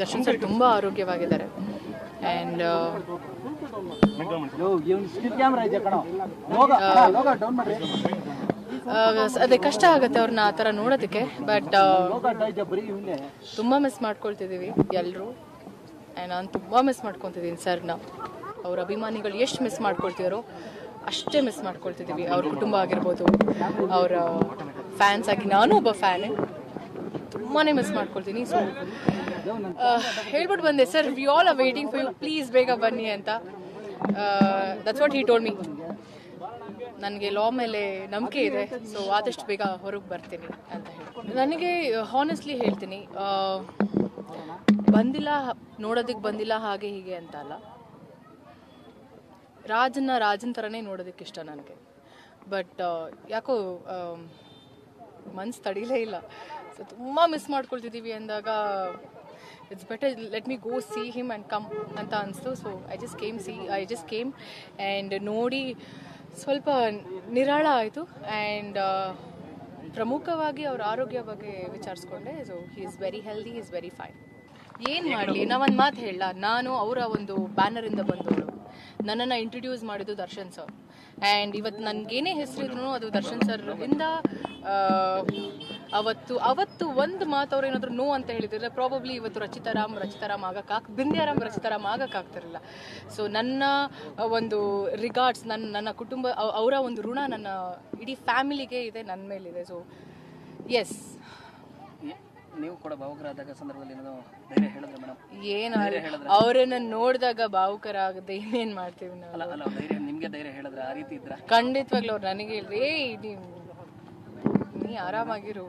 Darshan sir ತುಂಬ ಆರೋಗ್ಯವಾಗಿದ್ದಾರೆ. And ಅದೇ ಕಷ್ಟ ಆಗುತ್ತೆ ಅವ್ರನ್ನ ಆ ಥರ ನೋಡೋದಕ್ಕೆ ಬಟ್ ತುಂಬ ಮಿಸ್ ಮಾಡ್ಕೊಳ್ತಿದ್ದೀವಿ ಎಲ್ಲರೂ ಆ್ಯಂಡ್ ನಾನು ತುಂಬ ಮಿಸ್ ಮಾಡ್ಕೊತಿದ್ದೀನಿ ಸರ್ನ ಅವ್ರ ಅಭಿಮಾನಿಗಳು ಎಷ್ಟು ಮಿಸ್ ಮಾಡ್ಕೊಳ್ತಿದಾರೋ ಅಷ್ಟೇ ಮಿಸ್ ಮಾಡ್ಕೊಳ್ತಿದ್ದೀವಿ. ಅವ್ರ ಕುಟುಂಬ ಆಗಿರ್ಬೋದು, ಅವರ ಫ್ಯಾನ್ಸ್ ಆಗಿ ನಾನು ಒಬ್ಬ ಫ್ಯಾನೇ ತುಂಬಾ ಮಿಸ್ ಮಾಡ್ಕೊಳ್ತೀನಿ ಸೊ ಹೇಳ್ಬಿಟ್ಟು ಬಂದೆ sir we all are waiting for you please ಬೇಗ ಬನ್ನಿ ಅಂತ. That's what he told me ನನಗೆ ಲಾ ಮೇಲೆ ನಂಬಿಕೆ ಇದೆ ಸೊ ಆದಷ್ಟು ಬೇಗ ಹೊರಗೆ ಬರ್ತೀನಿ ಅಂತ ಹೇಳಿ ನನಗೆ ಹಾನೆಸ್ಟ್ಲಿ ಹೇಳ್ತೀನಿ ಬಂದಿಲ್ಲ, ನೋಡೋದಕ್ಕೆ ಬಂದಿಲ್ಲ, ಹಾಗೆ ಹೀಗೆ ಅಂತ ಅಲ್ಲ. ರಾಜನ ರಾಜನ ಥರನೇ ನೋಡೋದಕ್ಕೆ ಇಷ್ಟ ನನಗೆ. ಬಟ್ ಯಾಕೋ ಮನ್ಸು ತಡೀಲೇ ಇಲ್ಲ. ಸೊ ತುಂಬ ಮಿಸ್ ಮಾಡ್ಕೊಳ್ತಿದ್ದೀವಿ ಅಂದಾಗ it's better let me go see him and come ಅಂತ ಅನಿಸ್ತು. So I just came see I just came and ನೋಡಿ ಸ್ವಲ್ಪ ನಿರಾಳ ಆಯಿತು. ಆ್ಯಂಡ್ ಪ್ರಮುಖವಾಗಿ ಅವ್ರ ಆರೋಗ್ಯ ಬಗ್ಗೆ ವಿಚಾರಿಸ್ಕೊಂಡೆ. So he is very healthy is very fine ಏನು ಮಾಡಲಿ? ನಾವೊಂದು ಮಾತು ಹೇಳ. ನಾನು ಅವರ ಒಂದು ಬ್ಯಾನರಿಂದ ಬಂದವರು ನನ್ನನ್ನು ಇಂಟ್ರೊಡ್ಯೂಸ್ ಮಾಡಿದ್ದು ದರ್ಶನ್ ಸರ್ ಆ್ಯಂಡ್ ಇವತ್ತು ನನಗೇನೇ ಹೆಸರಿದ್ರು ಅದು ದರ್ಶನ್ ಸರ್ ಇಂದ ಅವತ್ತು ಅವತ್ತು ಒಂದು ಮಾತು ಅವ್ರು ಏನಾದರೂ ನೋ ಅಂತ ಹೇಳಿದ್ರೆ ಪ್ರಾಬಬ್ಲಿ ಇವತ್ತು ರಚಿತಾರಾಮ್ ರಚಿತಾರಾಮ್ ಆಗಕ್ಕಾಗ್ ಬಿಂದ್ಯಾರಾಮ್ ರಚಿತಾರಾಮ್ ಆಗಕ್ಕಾಗ್ತಿರಲಿಲ್ಲ ಸೊ ನನ್ನ ಒಂದು ರಿಗಾರ್ಡ್ಸ್ ನನ್ನ ನನ್ನ ಕುಟುಂಬ ಅವರ ಒಂದು ಋಣ ನನ್ನ ಇಡೀ ಫ್ಯಾಮಿಲಿಗೆ ಇದೆ ನನ್ನ ಮೇಲಿದೆ. ಸೊ ಎಸ್ ನೀವು ಕೂಡ ಭಾವುಕರಾದಾಗ ಸಂದರ್ಭದಲ್ಲಿ ಏನೋ ಧೈರ್ಯ ಹೇಳಿದ್ರೆ ಮೇಡಮ್? ಏನು ಅವರನ್ನ ನೋಡಿದಾಗ ಭಾವುಕರ ಆಗದೆ ಇನ್ನೇನು ಮಾಡ್ತೀವಿ ನಾವು? ಅಲ್ಲ ಅಲ್ಲ ಧೈರ್ಯ ನಿಮ್ಗೆ ಧೈರ್ಯ ಹೇಳಿದ್ರೆ? ಆ ರೀತಿ ಇದ್ರ? ಖಂಡಿತವಾಗ್ಲೂ ಅವ್ರು ನನಗೆ ಹೇಳ್ರಿ ಏಯ್ ನೀ ನೀ ಆರಾಮಾಗಿರು.